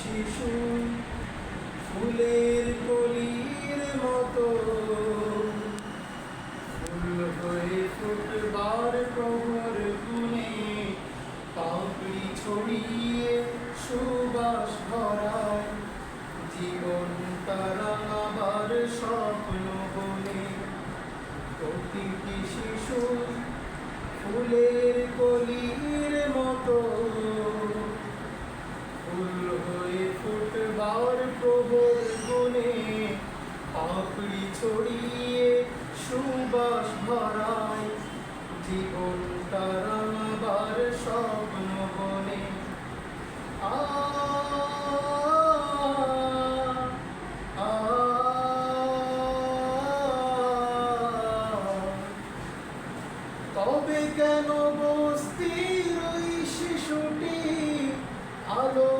শিশু ফুলের কলির মতো। ফুল হয়ে ফুটবার প্রহর গুনে পাপড়ি ছড়িয়ে সুবাস ভরায়। জীবন তারা আবার স্বপ্ন বনে প্রতিটি শিশু ফুলের কলির মতো। ফুল হয়ে ফুটবার প্রবল গুনে পাপড়ি ছড়িয়ে সুবাস ভরায়। জীবন তারাবার স্বপ্ন বনে। আ তবে কেন বস্তির ওই শিশুটি আলোর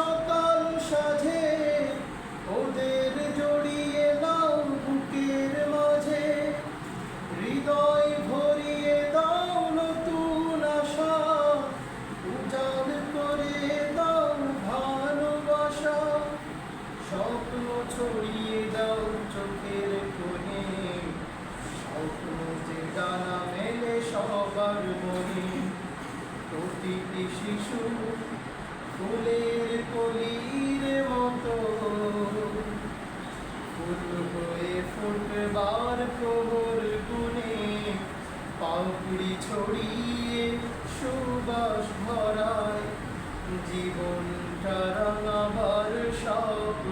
সকাল সাজে ওদের জড়িয়ে নাও বুকের মাঝে। হৃদয় ভরিয়ে দাও নতুন আশা। উজান করে দাও ভালোবাসা। স্বপ্ন ছড়িয়ে দাও চোখের কোণে। স্বপ্ন যে ডানা মেলে সবার মনে। প্রতিটি শিশু ফুলের কলির মতো। ফুল হয়ে ফুটবার প্রবর গুনে পাপড়ি ছড়িয়ে সুবাস ভরায়। জীবনটা রাঙাবার সব